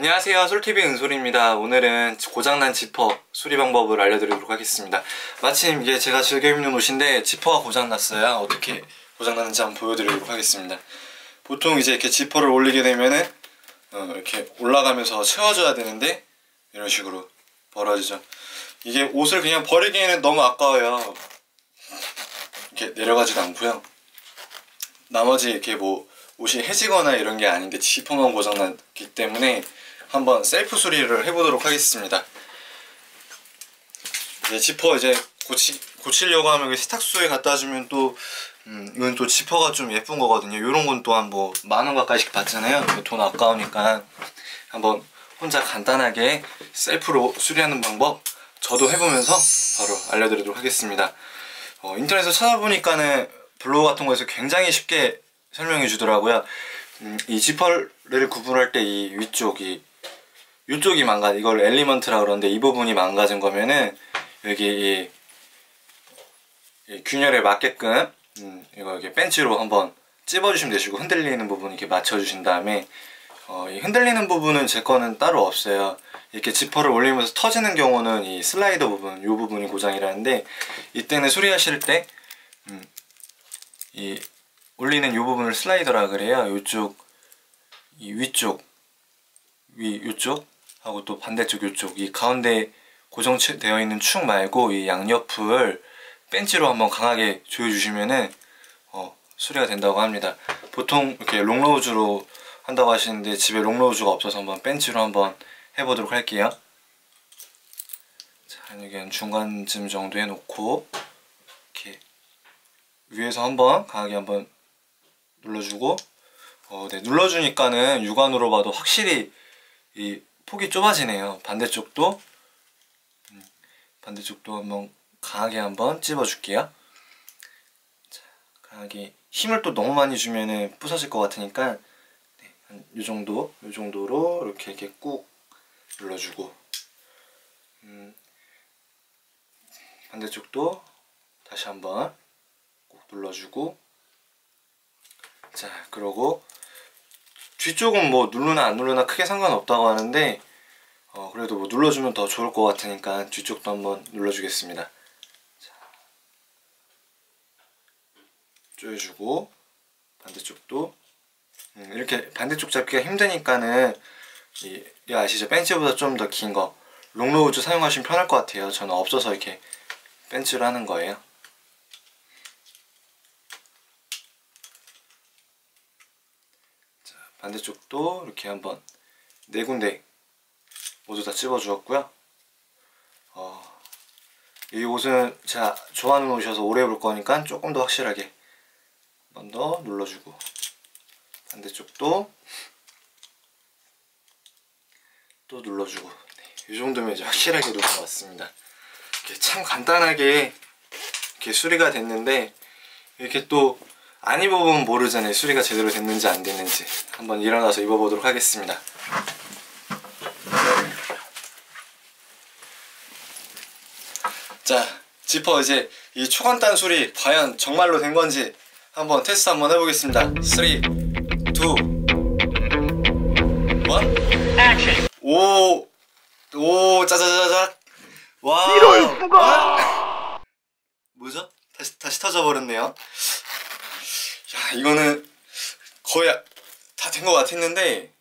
안녕하세요. 솔TV 은솔입니다. 오늘은 고장난 지퍼 수리 방법을 알려드리도록 하겠습니다. 마침 이게 제가 즐겨 입는 옷인데 지퍼가 고장났어요. 어떻게 고장났는지 한번 보여드리도록 하겠습니다. 보통 이제 이렇게 지퍼를 올리게 되면은 어, 이렇게 올라가면서 채워줘야 되는데 이런 식으로 벌어지죠. 이게 옷을 그냥 버리기에는 너무 아까워요. 이렇게 내려가지도 않고요. 나머지 이렇게 뭐 옷이 해지거나 이런 게 아닌데 지퍼만 고장났기 때문에 한번 셀프 수리를 해보도록 하겠습니다. 이제 지퍼 이제 고치, 고치려고 하면 세탁소에 갖다 주면 또 음, 이건 또 지퍼가 좀 예쁜 거거든요. 이런 건 또한 뭐 만 원 가까이씩 받잖아요. 돈 아까우니까 한번 혼자 간단하게 셀프로 수리하는 방법 저도 해보면서 바로 알려드리도록 하겠습니다. 어, 인터넷에서 찾아보니까는 블로그 같은 거에서 굉장히 쉽게 설명해 주더라고요. 음, 이 지퍼를 구분할 때 이 위쪽이 이쪽이 망가 이걸 엘리먼트라 그러는데 이 부분이 망가진 거면은 여기 이, 이 균열에 맞게끔 음, 이거 이렇게 벤치로 한번 찝어주시면 되시고 흔들리는 부분 이렇게 맞춰주신 다음에 어, 이 흔들리는 부분은 제 거는 따로 없어요. 이렇게 지퍼를 올리면서 터지는 경우는 이 슬라이더 부분, 이 부분이 고장이라는데 이때는 수리하실 때 음, 이 올리는 이 부분을 슬라이더라 그래요. 이쪽, 이 위쪽, 위 이쪽 하고 또 반대쪽 이쪽 이 가운데 고정되어 있는 축 말고 이 양옆을 벤치로 한번 강하게 조여주시면은 어, 수리가 된다고 합니다. 보통 이렇게 롱로우즈로 한다고 하시는데 집에 롱로우즈가 없어서 한번 벤치로 한번 해보도록 할게요. 자, 여기 중간쯤 정도 해놓고 이렇게 위에서 한번 강하게 한번 눌러주고 어, 네, 눌러주니까는 육안으로 봐도 확실히 이 폭이 좁아지네요. 반대쪽도 음, 반대쪽도 한번 강하게 한번 찝어줄게요. 자, 강하게 힘을 또 너무 많이 주면은 부서질 것 같으니까 네, 한이 정도, 이 정도로 이렇게 이렇게 꾹 눌러주고 음, 반대쪽도 다시 한번 꾹 눌러주고 자 그러고 뒤쪽은 뭐 누르나 안 누르나 크게 상관없다고 하는데 어, 그래도 뭐 눌러주면 더 좋을 것 같으니까 뒤쪽도 한번 눌러주겠습니다. 자, 조여주고 반대쪽도 음, 이렇게 반대쪽 잡기가 힘드니까는 이, 이 아시죠? 벤치보다 좀 더 긴 거 롱로우즈 사용하시면 편할 것 같아요. 저는 없어서 이렇게 벤치를 하는 거예요. 반대쪽도 이렇게 한번 네 군데 모두 다 찝어 주었고요. 어, 이 옷은 제가 좋아하는 옷이어서 오래 입을 거니까 조금 더 확실하게 한 번 더 눌러주고 반대쪽도 또 눌러주고. 네, 이 정도면 이제 확실하게 놓을 것 같습니다. 이렇게 참 간단하게 이렇게 수리가 됐는데 이렇게 또 안 입어보면 모르잖아요 수리가 제대로 됐는지 안 됐는지 한번 일어나서 입어보도록 하겠습니다 자 지퍼 이제 이 초간단 수리 과연 정말로 된 건지 한번 테스트 한번 해보겠습니다 3 2 1 오, 오, 짜자자자. 와. 이럴 수가! 뭐죠? 다시, 다시 터져버렸네요. 야 이거는 거의 다 된 것 같았는데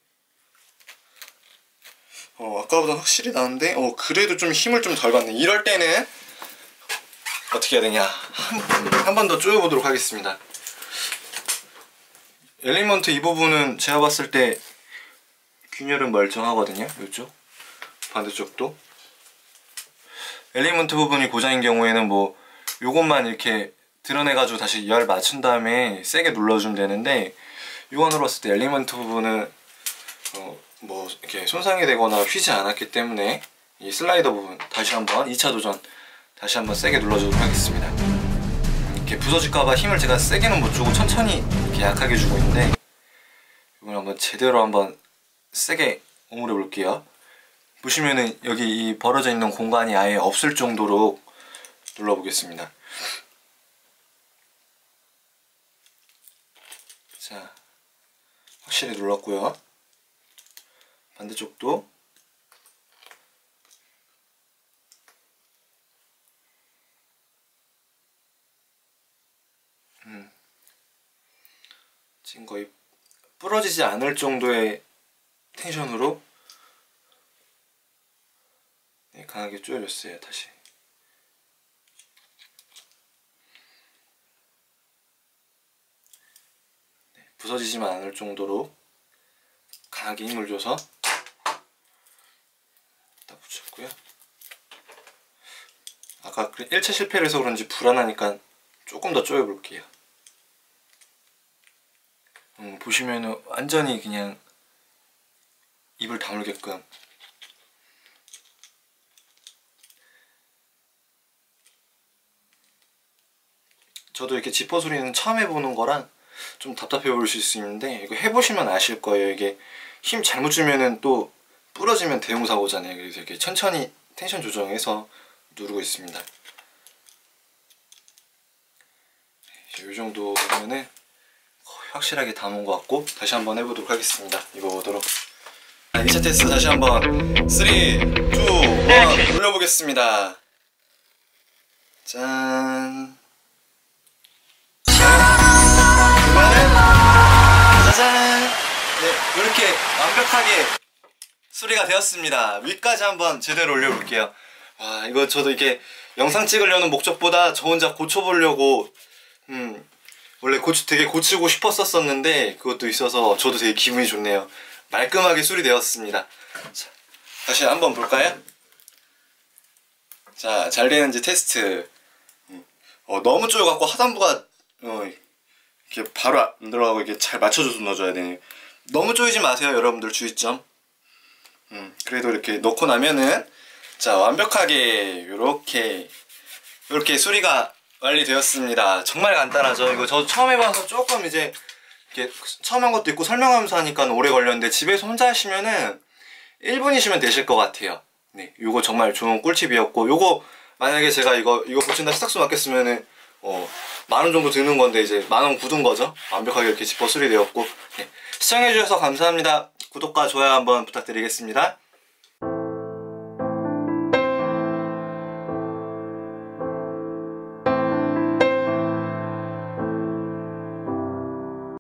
어 아까보다 확실히 나은데? 어 그래도 좀 힘을 좀 덜 받네. 이럴 때는 어떻게 해야 되냐? 한 번더 쪼여보도록 하겠습니다. 엘리먼트 이 부분은 제가 봤을 때 균열은 멀쩡하거든요 이쪽. 반대쪽도. 엘리먼트 부분이 고장인 경우에는 뭐 요것만 이렇게 드러내가지고 다시 열 맞춘 다음에 세게 눌러주면 되는데 유건으로 봤을 때 엘리먼트 부분은 어, 뭐 이렇게 손상이 되거나 휘지 않았기 때문에 이 슬라이더 부분 다시 한번 2차 도전 다시 한번 세게 눌러주도록 하겠습니다. 이렇게 부서질까봐 힘을 제가 세게는 못 주고 천천히 이렇게 약하게 주고 있는데 이걸 한번 제대로 한번 세게 오므려 볼게요. 보시면은 여기 이 벌어져 있는 공간이 아예 없을 정도로 눌러보겠습니다 자 확실히 눌렀고요. 반대쪽도. 음. 지금 거의 부러지지 않을 정도의 텐션으로 네, 강하게 조여줬어요 다시 네, 부서지지만 않을 정도로 강하게 힘을 줘서 다 붙였고요. 아까 1차 실패를 해서 그런지 불안하니까 조금 더 조여볼게요. 음, 보시면은 완전히 그냥 입을 다물게끔. 저도 이렇게 지퍼 소리는 처음 해보는 거랑 좀 답답해 보실 수 있는데 이거 해보시면 아실 거예요. 이게 힘 잘못 주면은 또 부러지면 대형 사고잖아요. 그래서 이렇게 천천히 텐션 조정해서 누르고 있습니다. 이 정도면은 거의 확실하게 담은 것 같고 다시 한번 해보도록 하겠습니다. 입어보도록. 자, 2차 테스트 다시 한번. 3, 2, 1 올려보겠습니다. 짠 짜잔. 네 이렇게 완벽하게 수리가 되었습니다. 위까지 한번 제대로 올려볼게요. 와 이거 저도 이렇게 영상 찍으려는 목적보다 저 혼자 고쳐보려고 음 원래 고치, 되게 고치고 싶었었었는데 그것도 있어서 저도 되게 기분이 좋네요. 말끔하게 수리되었습니다. 자, 다시 한번 볼까요? 자 잘 되는지 테스트. 음, 어, 너무 쪼여갖고 하단부가 어, 이렇게 바로 안 들어가고 이렇게 잘 맞춰줘서 넣어줘야 되네요 너무 쪼이지 마세요 여러분들 주의점. 음, 그래도 이렇게 넣고 나면은 자 완벽하게 요렇게 이렇게 수리가 완료되었습니다. 정말 간단하죠? 이거 저 처음 해봐서 조금 이제 이렇게 처음 한 것도 있고 설명하면서 하니까 오래 걸렸는데 집에서 혼자 하시면은 1분이시면 되실 것 같아요. 네 요거 정말 좋은 꿀팁이었고 요거 만약에 제가 이거 이거 고친다 세탁소 맡겼으면은 어, 만 원 정도 드는 건데 이제 만 원 굳은 거죠? 완벽하게 이렇게 지퍼 수리되었고. 네. 시청해주셔서 감사합니다. 구독과 좋아요 한번 부탁드리겠습니다